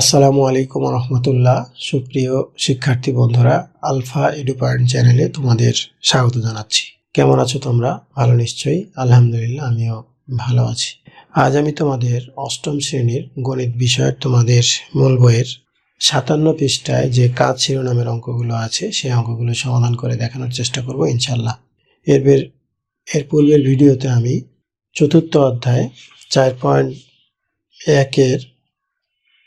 আসসালামু আলাইকুম রহমতুল্লাহ। সুপ্রিয় শিক্ষার্থী বন্ধুরা, আলফা এডু চ্যানেলে তোমাদের স্বাগত জানাচ্ছি। কেমন আছো তোমরা? ভালো নিশ্চয়ই। আলহামদুলিল্লাহ, আমিও ভালো আছি। আজ আমি তোমাদের অষ্টম শ্রেণির গণিত বিষয়ের তোমাদের মূল বইয়ের সাতান্ন পৃষ্ঠায় যে কাজ শিরোনামের অঙ্কগুলো আছে, সেই অঙ্কগুলো সমাধান করে দেখানোর চেষ্টা করব ইনশাল্লাহ এর এর পূর্বের ভিডিওতে আমি চতুর্থ অধ্যায় চার পয়েন্ট একের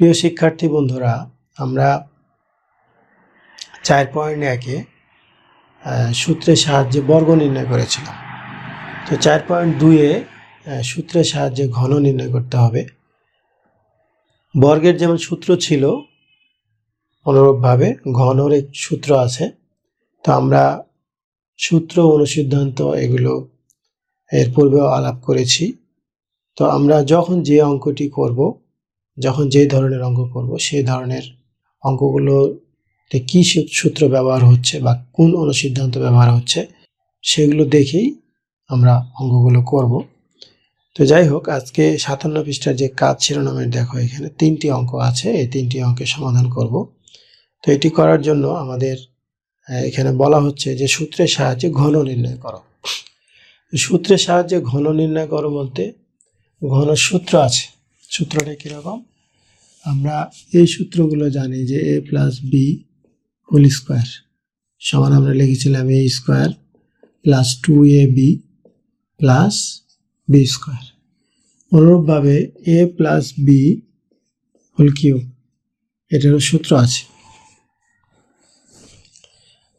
প্রিয় শিক্ষার্থী বন্ধুরা আমরা চার পয়েন্ট একে সূত্রের সাহায্যে বর্গ নির্ণয় করেছিলাম। তো চার পয়েন্ট আহ, সূত্রের সাহায্যে ঘন নির্ণয় করতে হবে। বর্গের যেমন সূত্র ছিল অনুরূপভাবে ঘনর এক সূত্র আছে। তো আমরা সূত্র অনুসিদ্ধান্ত এগুলো এর পূর্বেও আলাপ করেছি। তো আমরা যখন যে অঙ্কটি করব যখন যে ধরনের অঙ্ক করব, সেই ধরনের অঙ্কগুলোতে কী সূত্র ব্যবহার হচ্ছে বা কোন অনুসিদ্ধান্ত ব্যবহার হচ্ছে, সেগুলো দেখেই আমরা অঙ্কগুলো করব। তো যাই হোক, আজকে সাতান্ন পৃষ্ঠার যে কাজ শিরোনামের দেখো, এখানে তিনটি অঙ্ক আছে, এই তিনটি অঙ্কের সমাধান করব। তো এটি করার জন্য আমাদের এখানে বলা হচ্ছে যে সূত্রের সাহায্যে ঘন নির্ণয় করো। সূত্রের সাহায্যে ঘন নির্ণয় করো বলতে ঘন সূত্র আছে। সূত্রটা কীরকম? আমরা এই সূত্রগুলো জানি যে A plus B whole square সমান আমরা লিখেছিলাম A square plus two A B plus B square অনুরূপভাবে A plus B whole cube এটারও সূত্র আছে।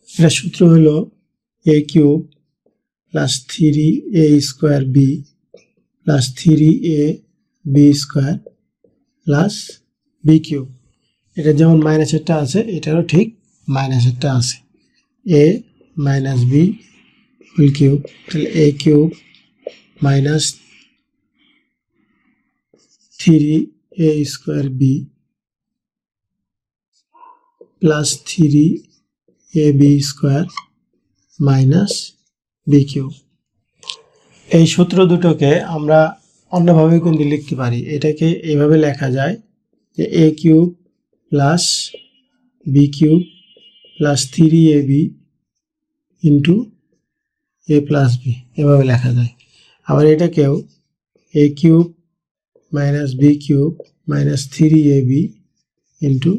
এটা সূত্র হলো A cube plus three A square B plus three A B square plus B cube এটা যেমন মাইনাসেরটা আছে, এটারও ঠিক মাইনাসেরটা আছে। A minus B whole cube তাহলে A cube minus three A square B plus three A B square minus B cube এই সূত্র দুটোকে আমরা অন্যভাবে কিন্তু লিখতে পারি। এটাকে এভাবে লেখা যায় যে A cube plus B cube plus three A B into A plus B এভাবে লেখা যায়। আবার এটাকেও A cube minus B cube minus three A B into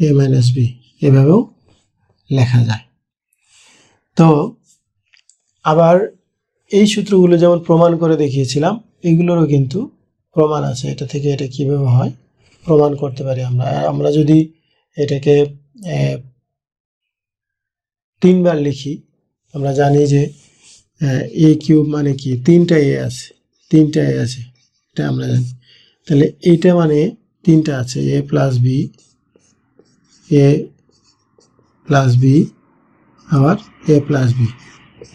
A minus B এভাবেও লেখা যায়। তো আবার এই সূত্রগুলো যেমন প্রমাণ করে দেখিয়েছিলাম এগুলোরও কিন্তু প্রমাণ আছে। এটা থেকে এটা কীভাবে হয়, প্রমাণ করতে পারি আমরা। আমরা যদি এটাকে তিনবার লিখি, আমরা জানি যে এ কিউব মানে কি? তিনটা এ আছে, তিনটা এ আছে, এটা আমরা জানি। তাহলে এইটা মানে তিনটা আছে, A plus B, A plus B, আবার এ প্লাস বি।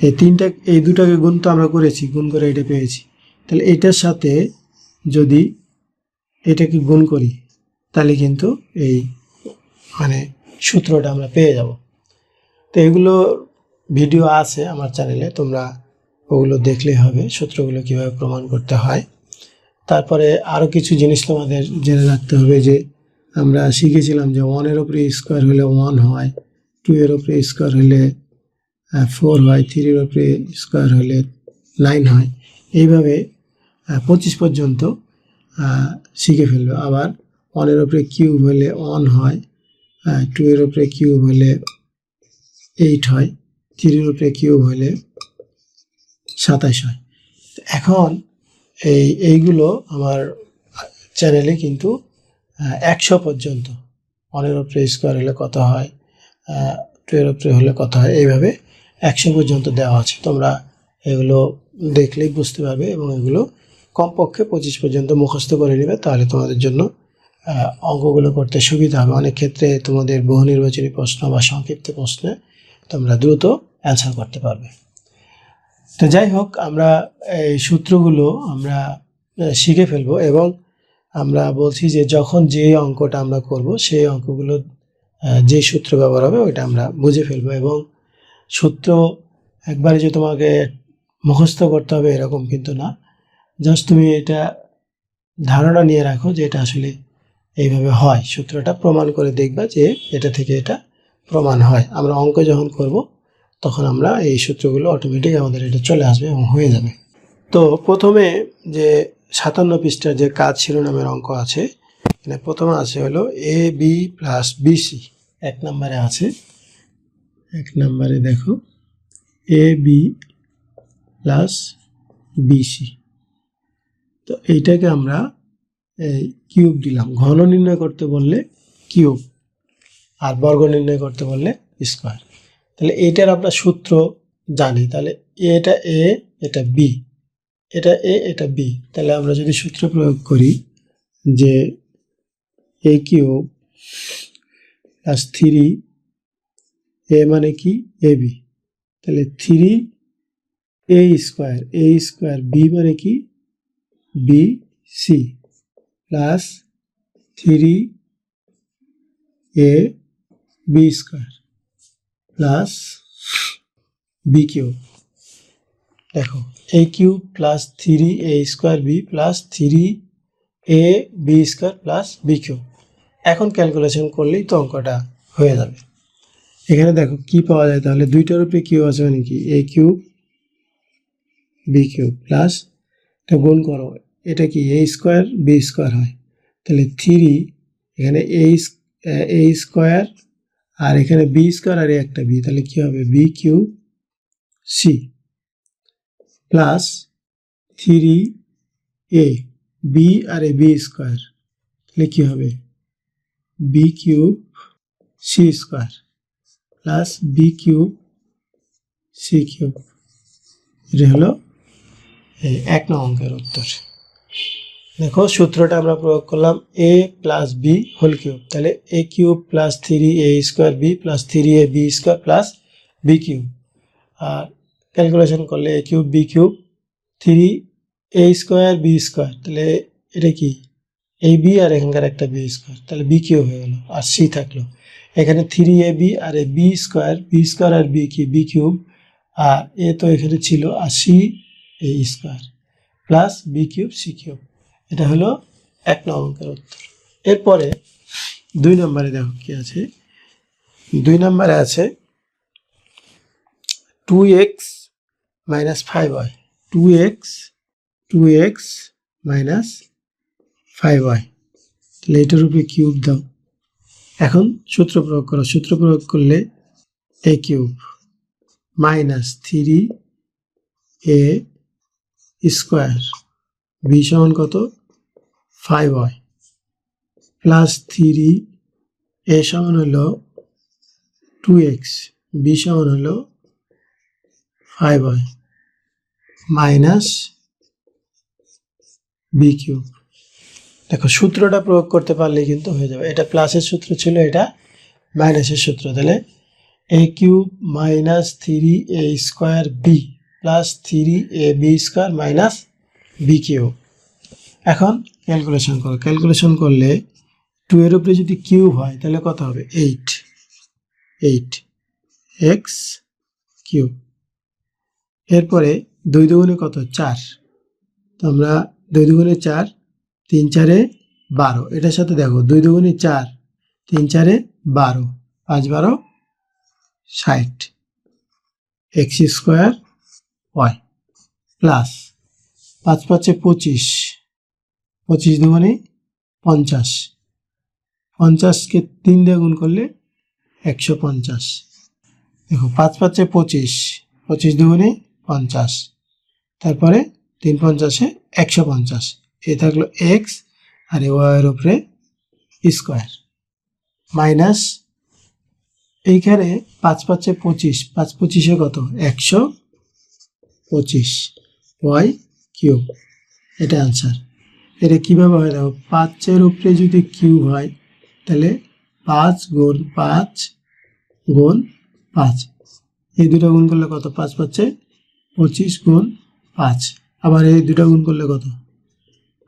এই তিনটা, এই দুটাকে গুণ তো আমরা করেছি, গুণ করে এটা পেয়েছি। তাহলে এটার সাথে যদি এটাকে গুণ করি, তাহলে কিন্তু এই মানে সূত্রটা আমরা পেয়ে যাব। তো এগুলো ভিডিও আছে আমার চ্যানেলে, তোমরা ওগুলো দেখলেই হবে, সূত্রগুলো কীভাবে প্রমাণ করতে হয়। তারপরে আরও কিছু জিনিস তোমাদের জেনে রাখতে হবে যে, আমরা শিখেছিলাম যে ওয়ানের ওপরে স্কোয়ার হলে ওয়ান হয় টু এর ওপরে স্কোয়ার হলে ফোর হয় থ্রির ওপরে স্কোয়ার হলে নাইন হয়। এইভাবে পঁচিশ পর্যন্ত শিখে ফেলবে। আবার ওয়ানের ওপরে কিউব হলে ওয়ান হয় টু এর ওপরে কিউব হলে এইট হয় থ্রির ওপরে কিউব হলে সাতাশ হয়। এখন এই, এইগুলো আমার চ্যানেলে কিন্তু একশো পর্যন্ত ওয়ানের ওপরে স্কোয়ার হলে কত হয় টু এর ওপরে হলে কত হয়, এইভাবে একশো পর্যন্ত দেওয়া আছে। তোমরা এগুলো দেখলেই বুঝতে পারবে এবং এগুলো কমপক্ষে পঁচিশ পর্যন্ত মুখস্থ করে নেবে, তাহলে তোমাদের জন্য অঙ্কগুলো করতে সুবিধা হবে। অনেক ক্ষেত্রে তোমাদের বহু নির্বাচনী প্রশ্ন বা সংক্ষিপ্ত প্রশ্নে তোমরা দ্রুত অ্যান্সার করতে পারবে। তো যাই হোক, আমরা এই সূত্রগুলো আমরা শিখে ফেলব এবং আমরা বলছি যে যখন যে অঙ্কটা আমরা করব, সেই অঙ্কগুলো যে সূত্র ব্যবহার হবে ওইটা আমরা বুঝে ফেলব এবং সূত্র একবারে যে তোমাকে মুখস্থ করতে হবে এরকম কিন্তু না। জাস্ট তুমি এটা ধারণা নিয়ে রাখো যে এটা আসলে এইভাবে হয়। সূত্রটা প্রমাণ করে দেখবা যে এটা থেকে এটা প্রমাণ হয়। আমরা অঙ্ক যখন করব, তখন আমরা এই সূত্রগুলো অটোমেটিক আমাদের এটা চলে আসবে এবং হয়ে যাবে। তো প্রথমে যে সাতান্ন পৃষ্ঠার যে কাজ শিরোনামের অঙ্ক আছে, এখানে প্রথমে আছে হলো এ বি প্লাস বিসি এক নম্বরে আছে। এক নম্বরে দেখো এ বি প্লাস বিসি তো এইটাকে আমরা, এই কিউব দিলাম। ঘন নির্ণয় করতে বললে কিউব, আর বর্গ নির্ণয় করতে বললে স্কোয়ার। তাহলে এটার আমরা সূত্র জানি। তাহলে এটা এ এটা বি এটা এ এটা বি তাহলে আমরা যদি সূত্র প্রয়োগ করি যে A cube plus three A মানে কি? এ বি তাহলে three A square A square B মানে কি? B C plus three A B square plus B cube দেখো A cube plus three A square B plus three A B square plus B cube এখন calculation করলেই তো অঙ্কটা হয়ে যাবে। এখানে দেখো, কি পাওয়া যায়? তাহলে দুইটার উপরে কিউব আছে মানে কি? A cube B cube plus এটা গুণ করো, এটা কি এ স্কোয়ার বি স্কোয়ার হয়? তাহলে থ্রি এখানে এ স্কোয়ার আর এখানে বি স্কোয়ার আর একটা বি তাহলে কি হবে? B cube C plus three A B R A B square তাহলে কি হবে? B cube C square plus B cube C cube এটা হলো এই এক নং অঙ্কের উত্তর। দেখো সূত্রটা আমরা প্রয়োগ করলাম A plus B whole cube তাহলে A cube plus three A square B plus three A B square plus B cube R calculation করলে A cube B cube three A square B square তাহলে এটা কি? এই B আর এখানকার একটা B square তাহলে বি কিউব হয়ে গেলো, আর সি থাকল। এখানে three A B R A B square B square R B কি বি কিউব আর এ তো এখানে ছিল, আর C A square plus B cube C cube এটা হলো এক নং অঙ্কের উত্তর। এরপরে দুই নম্বরে দেখো কি আছে? দুই নম্বরে আছে two X minus five Y two X two X minus five Y তাহলে এটার উপরে কিউব দাও। এখন সূত্র প্রয়োগ করো। সূত্র প্রয়োগ করলে A cube minus three A square. B সমান কত? Five Y plus three A সমান হলো টু এক্স বি সমান হলো five Y minus B cube দেখো, সূত্রটা প্রয়োগ করতে পারলে কিন্তু হয়ে যাবে। এটা প্লাসের সূত্র ছিল, এটা মাইনাসের সূত্র। তাহলে A cube minus three A square B plus three A B square minus B cube এখন ক্যালকুলেশন করো। ক্যালকুলেশন করলে টু এর উপরে যদি কিউব হয়, তাহলে কত হবে? এইট এইট এক্স কিউব এরপরে দুই দুগুণে কত? চার। তো আমরা দুই দুগুণে চার, তিন চারে বারো। এটার সাথে দেখো, দুই দুগুণে চার, তিন চারে বারো, পাঁচ বারো, ষাট। এক্স স্কোয়ার ওয়াই প্লাস পাঁচ পাঁচে পঁচিশ। পঁচিশ দুগুণে পঞ্চাশ। পঞ্চাশকে তিন দিয়ে গুণ করলে একশো পঞ্চাশ। দেখো পাঁচ পাঁচে পঁচিশ। পঁচিশ দুগুণে পঞ্চাশ। তারপরে তিন পঞ্চাশে একশো পঞ্চাশ। এ থাকল এক্স আর এ ওয়াইয়ের উপরে স্কোয়ার মাইনাস এইখানে পাঁচ পাঁচে পঁচিশ। পাঁচ পঁচিশে কত? একশো। পঁচিশ। Y cube. এটা আনসার এটা কীভাবে হয় দেখো, পাঁচের উপরে যদি কিউব হয়, তাহলে পাঁচ গুণ পাঁচ গুণ পাঁচ। এই দুটো গুণ করলে কত? পাঁচ পাচ্ছে পঁচিশ গুণ পাঁচ। আবার এই দুটো গুণ করলে কত?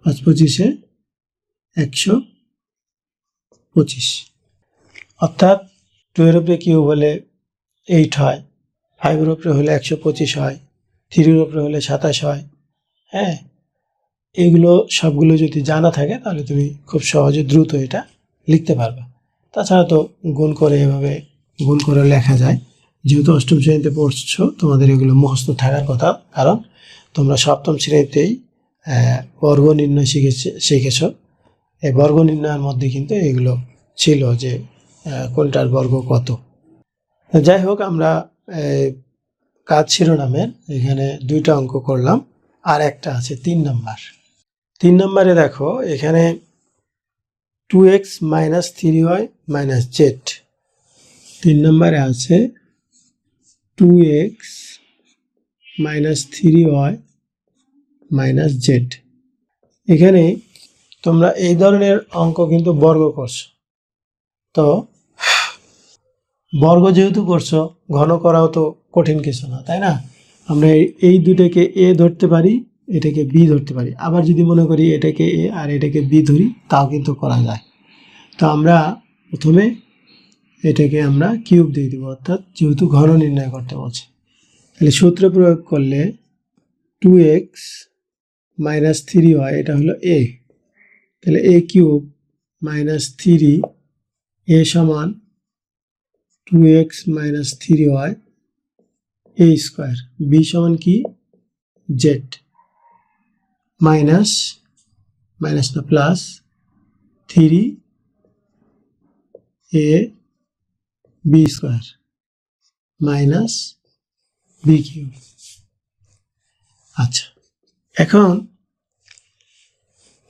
পাঁচ পঁচিশে একশো পঁচিশ। অর্থাৎ টুয়ের উপরে কিউব হলে এইট হয় ফাইভের উপরে হলে একশো পঁচিশ হয়। থ্রির উপরে হলে সাতাশ হয়। হ্যাঁ? এগুলো সবগুলো যদি জানা থাকে, তাহলে তুমি খুব সহজে দ্রুত এটা লিখতে পারবে। তাছাড়া তো গুণ করে এভাবে গুণ করে লেখা যায়। যেহেতু অষ্টম শ্রেণীতে পড়ছো, তোমাদের এগুলো মুখস্থ থাকার কথা। কারণ তোমরা সপ্তম শ্রেণীতেই বর্গ নির্ণয় শিখেছে, শিখেছ। এই বর্গ নির্ণয়ের মধ্যে কিন্তু এগুলো ছিল যে কোনটার বর্গ কত। যাই হোক, আমরা কাজ শিরোনামের, এখানে দুইটা অঙ্ক করলাম, আর একটা আছে তিন নাম্বার। তিন নম্বরে দেখো, এখানে two X minus three Y minus Z তিন নম্বরে আছে two X minus three Y minus Z এখানে তোমরা এই ধরনের অঙ্ক কিন্তু বর্গ করছ। তো বর্গ যেহেতু করছ, ঘন করাও তো কঠিন কিছু না, তাই না? আমরা এই- দুটাকে এ ধরতে পারি, এটাকে বি ধরতে পারি। আবার যদি মনে করি এটাকে এ আর এটাকে বি ধরি, তাও কিন্তু করা যায়। তো আমরা প্রথমে এটাকে আমরা কিউব দিয়ে দিব, অর্থাৎ যেহেতু ঘন নির্ণয় করতে বলছে। তাহলে সূত্র প্রয়োগ করলে টু এক্স মাইনাস থ্রি হয় এটা হলো এ। তাহলে A cube minus three A সমান টু এক্স মাইনাস থ্রি হয় এ স্কোয়ার বি সমান কি? জেড মাইনাস মাইনাস না plus three A B square minus B cube আচ্ছা এখন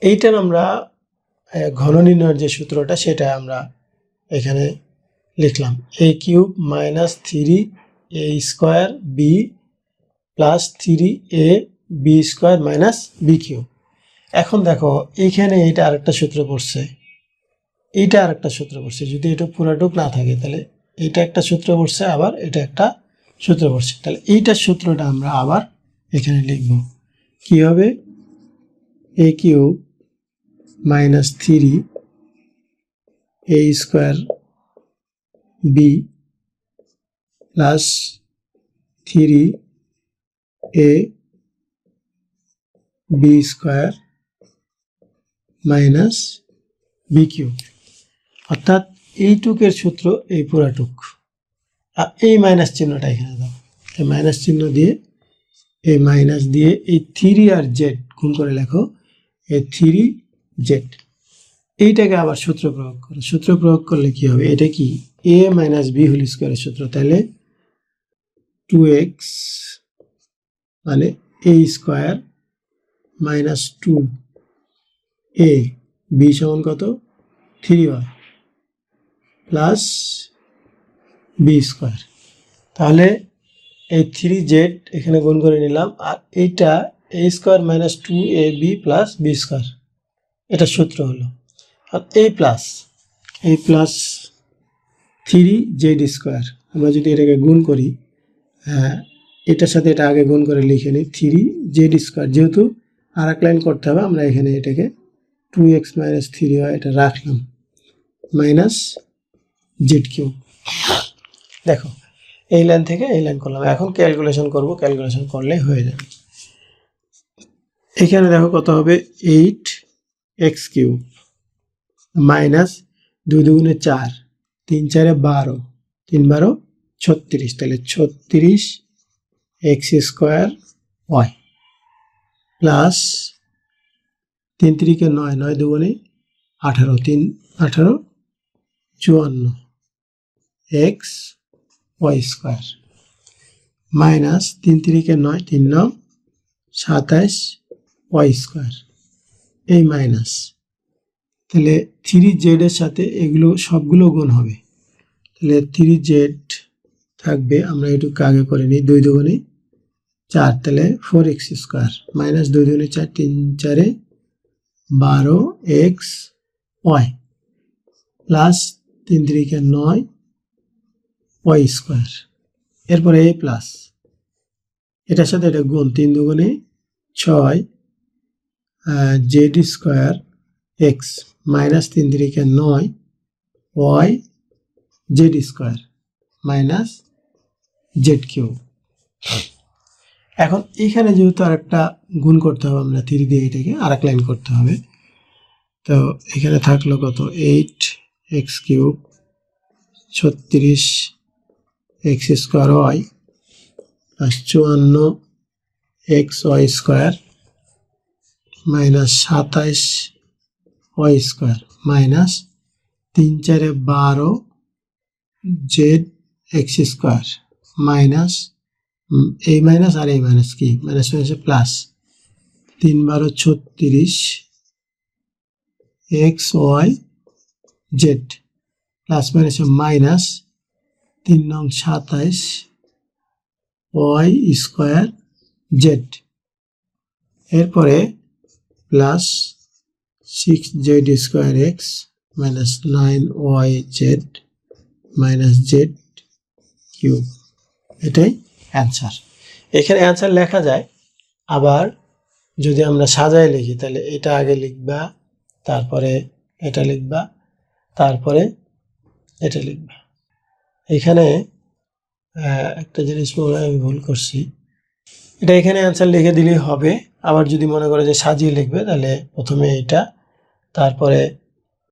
এইটার আমরা ঘন নির্ণয়ের যে সূত্রটা, সেটা আমরা এখানে লিখলাম। A cube minus three A square B plus three A B square minus B cube. এখন দেখো এইখানে এইটা আরেকটা সূত্র পড়ছে। এইটা আরেকটা সূত্র পড়ছে। যদি এটা পুরাটুক না থাকে, তাহলে এইটা একটা সূত্র পড়ছে, আবার এটা একটা সূত্র পড়ছে। তাহলে এইটার সূত্রটা আমরা আবার এখানে লিখব। কি হবে? A cube minus three A square B plus three A B square minus B cube অর্থাৎ এইটুকের সূত্র এই পুরাটুক আর এই মাইনাস চিহ্নটা এখানে দাও। এই মাইনাস চিহ্ন দিয়ে, এই মাইনাস দিয়ে এই থ্রি আর জেড গুণ করে লেখো। এই থ্রি জেড এইটাকে আবার সূত্র প্রয়োগ করো। সূত্র প্রয়োগ করলে কি হবে? এটা কি? এ মাইনাস বি হোল স্কোয়ারের সূত্র। তাহলে টু এক্স মানে A square minus two A B সমান কত? Three Y plus B square তাহলে এই থ্রি জেড এখানে গুণ করে নিলাম আর এইটা A square minus two A B plus B square এটা সূত্র হলো। এই প্লাস এই প্লাস থ্রি জেড স্কোয়ার আমরা যদি এটাকে গুণ করি হ্যাঁ এটার সাথে এটা আগে গুণ করে লিখে নিই থ্রি জেড স্কোয়ার যেহেতু আর এক লাইন করতে হবে, আমরা এখানে এটাকে টু এক্স মাইনাস থ্রি হয়, এটা রাখলাম। মাইনাস জেড কিউ দেখো, এই লাইন থেকে এই লাইন করলাম। এখন ক্যালকুলেশন করব ক্যালকুলেশন করলে হয়ে যাবে। এখানে দেখো কত হবে? এইট এক্স কিউ মাইনাস দুই দুগুণে চার, তিন চারে বারো, তিন বারো ছত্রিশ, তাহলে ছত্রিশ এক্স স্কোয়ার ওয়াই প্লাস তিন তিরিকে নয় নয় দুগুণে আঠারো, তিন আঠারো চুয়ান্ন এক্স ওয়াই স্কোয়ার মাইনাস তিন তিরিকে নয়, তিন নয় সাতাশ ওয়াই স্কোয়ার, এই মাইনাস। তাহলে থ্রি জেডের সাথে এগুলো সবগুলো গুণ হবে। তাহলে থ্রি জেড থাকবে, আমরা এটুকু আগে করে নিই, দুই দুগুণে চার, তাহলে ফোর এক্স স্কোয়ার মাইনাস দুই দুগুণে চার, তিন চারে বারো এক্স ওয়াই প্লাস তিন তিরিকে নয় ওয়াই স্কোয়ার এরপরে এ প্লাস এটার সাথে এটা গুণ, তিন দুগুণে ছয় জেড স্কোয়ার এক্স মাইনাস তিন তিরিকে নয় Y Z square minus Z cube এখন এখানে যেহেতু আর একটা গুণ করতে হবে, আমরা থ্রি দিয়ে এটাকে আর এক লাইন করতে হবে। তো এখানে থাকল কত? এইট এক্স কিউব ছত্রিশ এক্স স্কোয়ার ওয়াই প্লাস চুয়ান্ন এক্স ওয়াই স্কোয়ার মাইনাস সাতাইশ ওয়াই স্কোয়ার মাইনাস তিন চারে বারো জেড এক্স স্কোয়ার মাইনাস এই মাইনাস আর এই মাইনাস কি? মাইনাস মাইনাসে প্লাস। তিন বারো ছত্রিশ এক্স ওয়াই জেড প্লাস মাইনাসে মাইনাস তিন নং সাতাইশ ওয়াই স্কোয়ার জেড। এরপরে plus six Z square X minus nine Y Z minus Z cube এটাই অ্যান্সার এখানে অ্যান্সার লেখা যায়, আবার যদি আমরা সাজায় লিখি, তাহলে এটা আগে লিখবা, তারপরে এটা লিখবা, তারপরে এটা লিখবা। এখানে একটা জিনিস মনে আমি ভুল করছি। এটা এখানে অ্যান্সার লিখে দিলেই হবে, আবার যদি মনে করে যে সাজিয়ে লিখবে, তাহলে প্রথমে এটা তারপরে